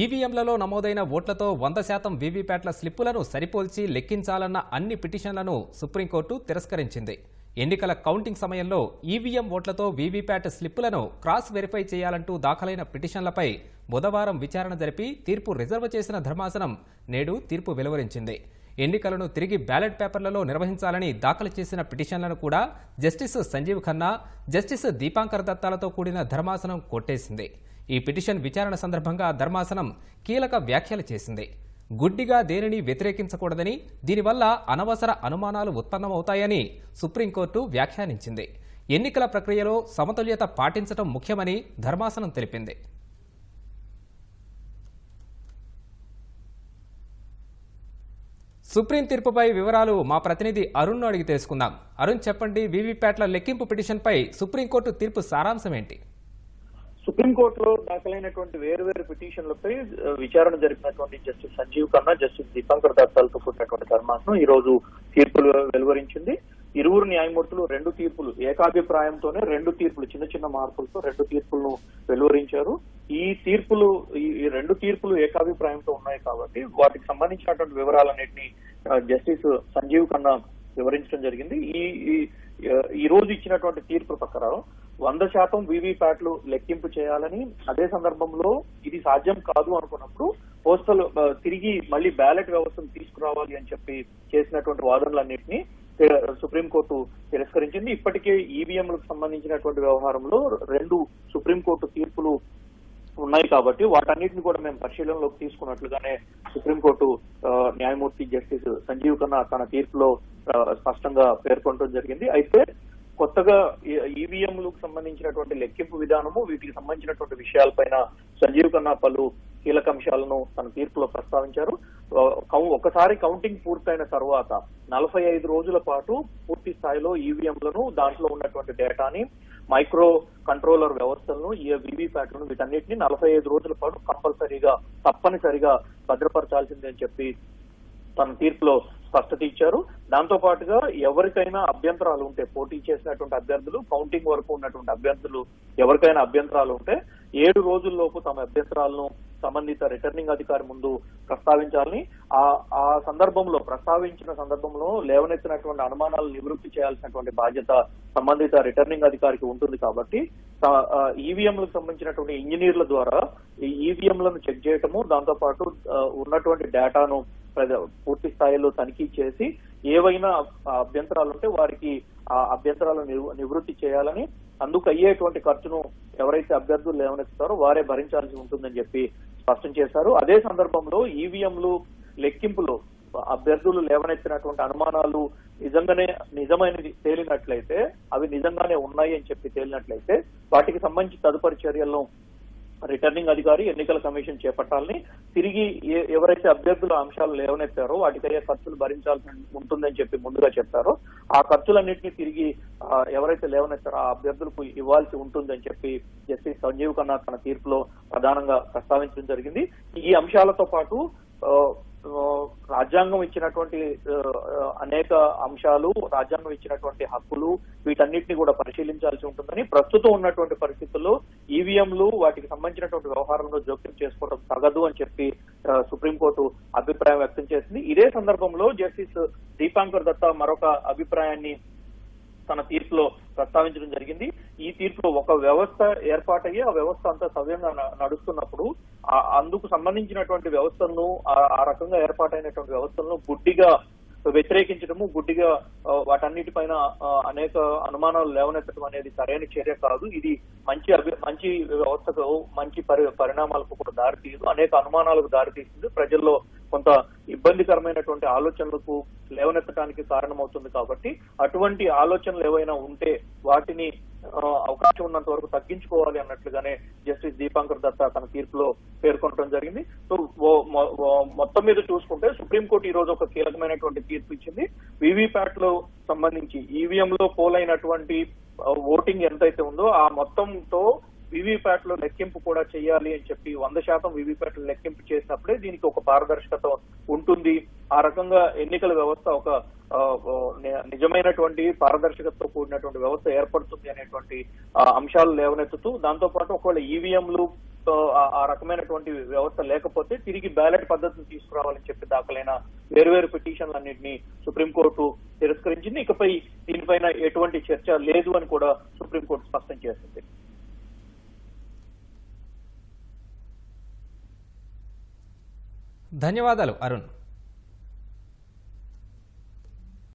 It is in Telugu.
ఈవీఎంలలో నమోదైన ఓట్లతో వంద శాతం వీవీప్యాట్ల స్లిప్పులను సరిపోల్చి లెక్కించాలన్న అన్ని పిటిషన్లను సుప్రీంకోర్టు తిరస్కరించింది. ఎన్నికల కౌంటింగ్ సమయంలో ఈవీఎం ఓట్లతో వీవీప్యాట్ స్లిప్పులను క్రాస్ వెరిఫై చేయాలంటూ దాఖలైన పిటిషన్లపై బుధవారం విచారణ జరిపి తీర్పు రిజర్వ్ చేసిన ధర్మాసనం నేడు తీర్పు వెలువరించింది. ఎన్నికలను తిరిగి బ్యాలెట్ పేపర్లలో నిర్వహించాలని దాఖలు చేసిన పిటిషన్లను కూడా జస్టిస్ సంజీవ్ ఖన్నా జస్టిస్ దీపాంకర్ దత్తాలతో కూడిన ధర్మాసనం కొట్టేసింది. ఈ పిటిషన్ విచారణ సందర్భంగా ధర్మాసనం కీలక వ్యాఖ్యలు చేసింది. గుడ్డిగా దేనిని వ్యతిరేకించకూడదని దీనివల్ల అనవసర అనుమానాలు ఉత్పన్నమవుతాయని సుప్రీంకోర్టు వ్యాఖ్యానించింది. ఎన్నికల ప్రక్రియలో సమతుల్యత పాటించడం ముఖ్యమని ధర్మాసనం తెలిపింది. సుప్రీం తీర్పుపై వివరాలు మా ప్రతినిధి అరుణ్ను అడిగి తెలుసుకుందాం. అరుణ్ చెప్పండి వీవీప్యాట్ల లెక్కింపు పిటిషన్పై సుప్రీంకోర్టు తీర్పు సారాంశం ఏంటి సుప్రీంకోర్టులో దాఖలైనటువంటి వేరు వేరు పిటిషన్లపై విచారణ జరిపినటువంటి జస్టిస్ సంజీవ్ ఖన్నా జస్టిస్ దీపాంకర్ దత్తాలతో కూడినటువంటి ధర్మాసనం ఈ రోజు తీర్పులు వెలువరించింది. ఇరువురు న్యాయమూర్తులు రెండు తీర్పులు ఏకాభిప్రాయంతోనే రెండు తీర్పులు చిన్న చిన్న మార్పులతో రెండు తీర్పులను వెలువరించారు. ఈ తీర్పులు ఈ రెండు తీర్పులు ఏకాభిప్రాయంతో ఉన్నాయి కాబట్టి వాటికి సంబంధించినటువంటి వివరాలన్నింటినీ జస్టిస్ సంజీవ్ ఖన్నా వివరించడం జరిగింది. ఈ ఈ- ఈ రోజు ఇచ్చినటువంటి తీర్పు ప్రకారం వంద శాతం వీవీప్యాట్లు లెక్కింపు చేయాలని అదే సందర్భంలో ఇది సాధ్యం కాదు అనుకున్నప్పుడు పోస్టల్ తిరిగి మళ్ళీ బ్యాలెట్ వ్యవస్థను తీసుకురావాలి అని చెప్పి చేసినటువంటి వాదనలన్నింటినీ సుప్రీంకోర్టు తిరస్కరించింది. ఇప్పటికే ఈవీఎంలకు సంబంధించినటువంటి వ్యవహారంలో రెండు సుప్రీంకోర్టు తీర్పులు ఉన్నాయి కాబట్టి వాటన్నిటిని కూడా మేము పరిశీలనలోకి తీసుకున్నట్లుగానే సుప్రీంకోర్టు న్యాయమూర్తి జస్టిస్ సంజీవ్ ఖన్నా తన తీర్పులో స్పష్టంగా పేర్కొనడం జరిగింది. అయితే కొత్తగా ఈవీఎంలకు సంబంధించినటువంటి లెక్కింపు విధానము వీటికి సంబంధించినటువంటి విషయాలపైన సంజీవ్ కన్నా పలు కీలక అంశాలను తన తీర్పులో ప్రస్తావించారు. కౌ- ఒకసారి కౌంటింగ్ పూర్తయిన తర్వాత నలభై ఐదు రోజుల పాటు పూర్తి స్థాయిలో ఈవీఎంలను దాంట్లో ఉన్నటువంటి డేటాని మైక్రో కంట్రోలర్ వ్యవస్థలను ఈ వీవీప్యాట్లను వీటన్నిటిని నలభై ఐదు రోజుల పాటు కంపల్సరీగా తప్పనిసరిగా భద్రపరచాల్సిందే అని చెప్పి తన తీర్పులో స్పష్టత ఇచ్చారు దాంతో పాటుగా ఎవరికైనా అభ్యంతరాలు ఉంటే పోటీ చేసినటువంటి అభ్యర్థులు కౌంటింగ్ వరకు ఉన్నటువంటి అభ్యర్థులు ఎవరికైనా అభ్యంతరాలు ఉంటే ఏడు రోజుల్లోపు తమ అభ్యంతరాలను సంబంధిత రిటర్నింగ్ అధికారి ముందు ప్రస్తావించాలని ఆ ఆ సందర్భంలో ప్రస్తావించిన సందర్భంలో లేవనెత్తినటువంటి అనుమానాలు నివృత్తి చేయాల్సినటువంటి బాధ్యత సంబంధిత రిటర్నింగ్ అధికారికి ఉంటుంది కాబట్టి ఈవీఎంలకు సంబంధించినటువంటి ఇంజనీర్ల ద్వారా ఈవీఎంలను చెక్ చేయటము దాంతో పాటు ఉన్నటువంటి డేటాను పూర్తి స్థాయిలో తనిఖీ చేసి ఏవైనా అభ్యంతరాలు ఉంటే వారికి ఆ అభ్యంతరాలను నివృత్తి చేయాలని అందుకు అయ్యేటువంటి ఖర్చును ఎవరైతే అభ్యర్థులు లేవనెత్తుతారో వారే భరించాల్సి ఉంటుందని చెప్పి స్పష్టం చేశారు. అదే సందర్భంలో ఈవీఎంలు లెక్కింపులో అభ్యర్థులు లేవనెత్తినటువంటి అనుమానాలు నిజంగానే నిజమైనది తేలినట్లయితే అవి నిజంగానే ఉన్నాయి అని చెప్పి తేలినట్లయితే వాటికి సంబంధించి తదుపరి చర్యలను రిటర్నింగ్ అధికారి ఎన్నికల కమిషన్ చేపట్టాలని తిరిగి ఏ- ఎవరైతే అభ్యర్థుల అంశాలు లేవనెత్తారో వాటికయ్యే ఖర్చులు భరించాల్సి ఉంటుందని చెప్పి ముందుగా చెప్పారో. ఆ ఖర్చులన్నింటినీ తిరిగి ఎవరైతే లేవనెత్తారో ఆ అభ్యర్థులకు ఇవ్వాల్సి ఉంటుందని చెప్పి జస్టిస్ సంజీవ్ ఖన్నా తన తీర్పులో ప్రధానంగా ప్రస్తావించడం జరిగింది. ఈ అంశాలతో పాటు రాజ్యాంగం ఇచ్చినటువంటి అనేక అంశాలు రాజ్యాంగం ఇచ్చినటువంటి హక్కులు వీటన్నిటిని కూడా పరిశీలించాల్సి ఉంటుందని ప్రస్తుతం ఉన్నటువంటి పరిస్థితుల్లో ఈవీఎంలు వాటికి సంబంధించినటువంటి వ్యవహారంలో జోక్యం చేసుకోవడం తగదు అని చెప్పి సుప్రీంకోర్టు అభిప్రాయం వ్యక్తం చేసింది. ఇదే సందర్భంలో జస్టిస్ దీపాంకర్ దత్తా మరొక అభిప్రాయాన్ని తన తీర్పులో ప్రస్తావించడం జరిగింది. ఈ తీర్పులో ఒక వ్యవస్థ ఏర్పాటయ్యి ఆ వ్యవస్థ అంతా సవ్యంగా నడుస్తున్నప్పుడు అందుకు సంబంధించినటువంటి వ్యవస్థలను ఆ- ఆ రకంగా ఏర్పాటైనటువంటి వ్యవస్థలను గుడ్డిగా వ్యతిరేకించడము గుడ్డిగా వాటన్నిటిపైన అనేక అనుమానాలు లేవనెత్తడం అనేది సరైన చర్య కాదు. ఇది మంచి మంచి వ్యవస్థకు మంచి పరి పరిణామాలకు కూడా దారితీయదు. అనేక అనుమానాలకు దారితీస్తుంది ప్రజల్లో కొంత ఇబ్బందికరమైనటువంటి ఆలోచనలకు లేవనెత్తడానికి కారణమవుతుంది కాబట్టి అటువంటి ఆలోచనలు ఏవైనా ఉంటే వాటిని అవకాశం ఉన్నంత వరకు తగ్గించుకోవాలి అన్నట్లుగానే జస్టిస్ దీపాంకర్ దత్తా తన తీర్పులో పేర్కొనడం జరిగింది. సో మొత్తం మీద చూసుకుంటే సుప్రీంకోర్టు ఈ రోజు ఒక కీలకమైనటువంటి తీర్పు ఇచ్చింది. వివిప్యాట్లో సంబంధించి ఈవీఎం లో పోలైనటువంటి ఓటింగ్ ఎంతైతే ఉందో ఆ మొత్తంతో వివిప్యాట్లో లెక్కింపు కూడా చేయాలి అని చెప్పి వంద శాతం వివిప్యాట్లు లెక్కింపు చేసినప్పుడే దీనికి ఒక పారదర్శకత ఉంటుంది. ఆ రకంగా ఎన్నికల వ్యవస్థ ఒక నిజమైనటువంటి పారదర్శకతతో కూడినటువంటి వ్యవస్థ ఏర్పడుతుంది అనేటువంటి ఆ, అంశాలు లేవనెత్తుతూ దాంతో పాటు ఒకవేళ ఈవీఎంలు ఆ- ఆ రకమైనటువంటి వ్యవస్థ లేకపోతే తిరిగి బ్యాలెట్ పద్ధతిని తీసుకురావాలని చెప్పి దాఖలైన వేరువేరు పిటిషన్లన్నింటినీ సుప్రీంకోర్టు తిరస్కరించింది. ఇకపై దీనిపైన ఎటువంటి చర్చ లేదు అని కూడా సుప్రీంకోర్టు స్పష్టం చేసింది ధన్యవాదాలు అరుణ్.